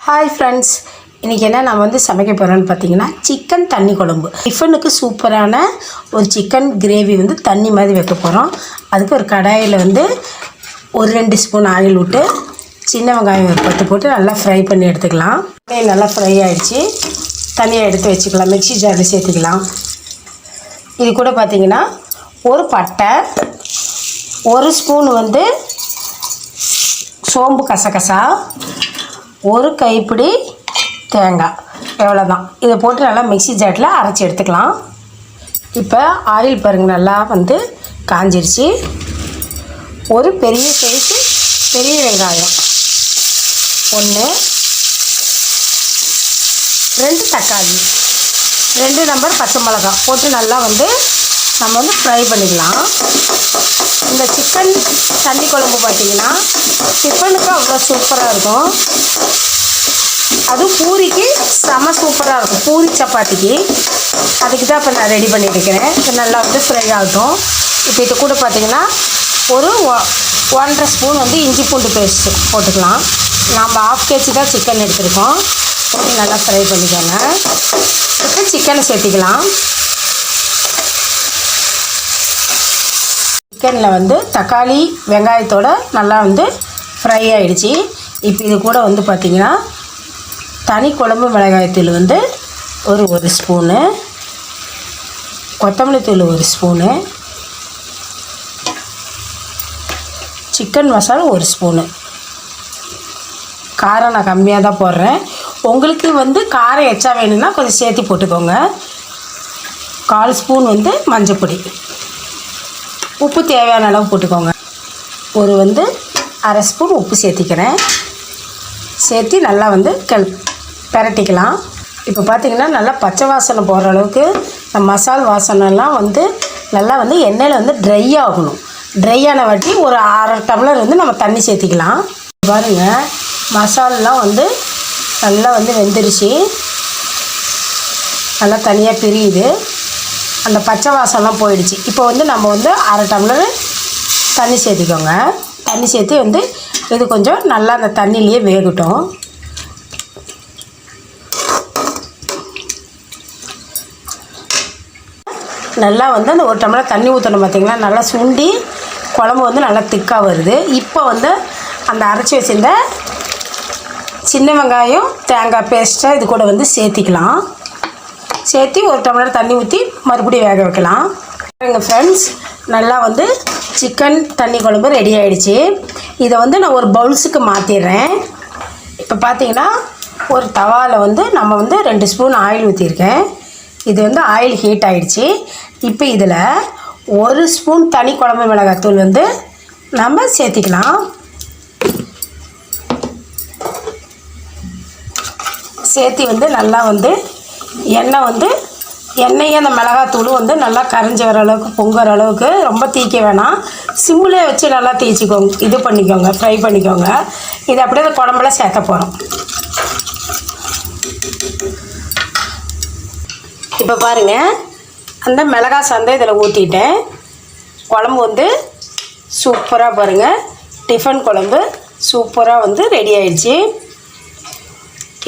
Hi friends இன்றைக்கி என்ன நான் வந்து சமைக்க போகிறேன்னு பார்த்தீங்கன்னா சிக்கன் தண்ணி குழம்பு. டிஃபனுக்கு சூப்பரான ஒரு சிக்கன் கிரேவி வந்து தண்ணி மாதிரி வைக்க போகிறோம் அதுக்கு ஒரு கடாயில் வந்து ஒரு ரெண்டு ஸ்பூன் ஆயில் விட்டு சின்ன வெங்காயம் ஒரு பத்து போட்டு நல்லா ஃப்ரை பண்ணி எடுத்துக்கலாம். வெங்காயம் நல்லா ஃப்ரை ஆகிடுச்சு தனியாக எடுத்து வச்சுக்கலாம். மிக்ஸி ஜாரில் சேர்த்துக்கலாம். இது கூட பார்த்தீங்கன்னா ஒரு பட்டை ஒரு ஸ்பூன் வந்து சோம்பு கசகசா ஒரு கைப்பிடி தேங்காய். எவ்வளோதான் இதை போட்டு நல்லா மிக்ஸி ஜாட்டில் அரைச்சி எடுத்துக்கலாம். இப்போ ஆயில் பாருங்கள் நல்லா வந்து காஞ்சிருச்சு. ஒரு பெரிய சைஸு பெரிய வெங்காயம். ஒன்று ரெண்டு தக்காளி. ரெண்டு நம்பர் பச்சை மிளகா போட்டு நல்லா வந்து நம்ம வந்து ஃப்ரை பண்ணிக்கலாம். இந்த சிக்கன் தண்ணி குழம்பு பார்த்தீங்கன்னா டிஃபனுக்கு அவ்வளோ சூப்பராக இருக்கும். அதுவும் பூரிக்கு செம சூப்பராக இருக்கும். பூரி சப்பாத்திக்கு. அதுக்கு தான் இப்போ நான் ரெடி பண்ணியிருக்கிறேன் இது நல்லா வந்து ஃப்ரை ஆகட்டும். இப்போ இது கூட பார்த்திங்கன்னா ஒரு ஒ- ஒன்றரை ஸ்பூன் வந்து இஞ்சி பூண்டு பேஸ்ட்டு போட்டுக்கலாம். நாம் ஆஃப் கேஜி தான் சிக்கன் எடுத்திருக்கோம். போட்டு நல்லா ஃப்ரை பண்ணிக்கோங்க. இப்போ சிக்கனை சேர்த்திக்கலாம். சிக்கனில் வந்து தக்காளி வெங்காயத்தோட நல்லா வந்து ஃப்ரை ஆகிடுச்சி இப்போ இது கூட வந்து பார்த்திங்கன்னா தனி குழம்பு மிளகாய்த்தூள் வந்து ஒரு ஒரு ஸ்பூனு கொத்தமல்லி தூள் ஒரு ஸ்பூனு சிக்கன் மசாலா ஒரு ஸ்பூனு. காரம் நான் கம்மியாக தான் போடுறேன். உங்களுக்கு வந்து காரம் எச்சா வேணும்னா கொஞ்சம் சேர்த்து போட்டுக்கோங்க. கால் ஸ்பூன் வந்து மஞ்சப்பொடி. உப்பு தேவையான அளவு போட்டுக்கோங்க. ஒரு வந்து அரை ஸ்பூன் உப்பு சேர்த்திக்கிறேன். சேர்த்து நல்லா வந்து கல் பிரட்டிக்கலாம். இப்போ பார்த்திங்கன்னா நல்லா பச்சை வாசனை போகிற அளவுக்கு இந்த மசால் வாசனைலாம் வந்து நல்லா வந்து எண்ணெயில் வந்து ட்ரை ஆகணும். ட்ரை ஆன வாட்டி ஒரு அரை டம்ளர் வந்து நம்ம தண்ணி சேர்த்திக்கலாம். பாருங்கள் மசாலெலாம் வந்து நல்லா வந்து வெந்துருச்சு. நல்லா தனியாக பிரியுது. அந்த பச்சை வாசம்லாம் போயிடுச்சு. இப்போ வந்து நம்ம வந்து அரை டம்ளர் தண்ணி சேர்த்திக்கோங்க. தண்ணி சேர்த்து வந்து இது கொஞ்சம் நல்லா அந்த தண்ணிலேயே வேகட்டும். நல்லா வந்து அந்த ஒரு டம்ளர் தண்ணி ஊற்றணும் பார்த்தீங்களா நல்லா சுண்டி குழம்பு வந்து நல்லா திக்காக வருது. இப்போ வந்து அந்த அரைச்சி வச்சுருந்த சின்ன வெங்காயம் தேங்காய் பேஸ்ட்டாக இது கூட வந்து சேர்த்திக்கலாம். சேர்த்து ஒரு டம்ளர் தண்ணி ஊற்றி மறுபடியும் வேக வைக்கலாம். எங்கள் ஃப்ரெண்ட்ஸ் நல்லா வந்து சிக்கன் தண்ணி குழம்பு ரெடி ஆகிடுச்சி இதை வந்து நான் ஒரு பவுல்ஸுக்கு மாற்றிடுறேன் இப்போ பார்த்தீங்கன்னா ஒரு தவாவில் வந்து நம்ம வந்து ரெண்டு ஸ்பூன் ஆயில் ஊற்றிருக்கேன் இது வந்து ஆயில் ஹீட் ஆகிடுச்சி இப்போ இதில் ஒரு ஸ்பூன் தனி குழம்பு மிளகாத்தூள் வந்து நம்ம சேர்த்திக்கலாம். சேர்த்தி வந்து நல்லா வந்து எண்ணெய் வந்து எண்ணெயும் அந்த மிளகாத்தூளும் வந்து நல்லா கரைஞ்சி வர அளவுக்கு பொங்குற அளவுக்கு ரொம்ப தீக்க வேணாம். சிம்மிலே வச்சு நல்லா தேய்ச்சிக்கோங்க. இது பண்ணிக்கோங்க ஃப்ரை பண்ணிக்கோங்க. இது அப்படியே அந்த குழம்புல சேர்க்க போகிறோம் இப்போ பாருங்கள் அந்த மிளகா சந்தை இதில் ஊற்றிட்டேன் குழம்பு வந்து சூப்பராக பாருங்கள் டிஃபன் குழம்பு சூப்பராக வந்து ரெடி ஆயிடுச்சு.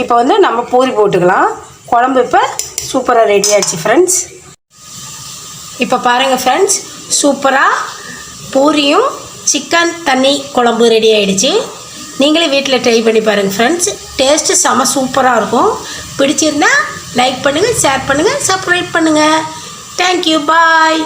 இப்போ வந்து நம்ம பூரி போட்டுக்கலாம். குழம்பு இப்போ சூப்பராக ரெடி ஆச்சு ஃப்ரெண்ட்ஸ் இப்போ பாருங்கள் ஃப்ரெண்ட்ஸ் சூப்பராக பூரியும் சிக்கன் தண்ணி குழம்பு ரெடி ஆகிடுச்சி நீங்களே வீட்டில் ட்ரை பண்ணி பாருங்கள் ஃப்ரெண்ட்ஸ் டேஸ்ட்டு செம சூப்பராக இருக்கும். பிடிச்சிருந்தா லைக் பண்ணுங்கள் ஷேர் பண்ணுங்கள் சப்ஸ்கிரைப் பண்ணுங்கள் தேங்க்யூ பாய்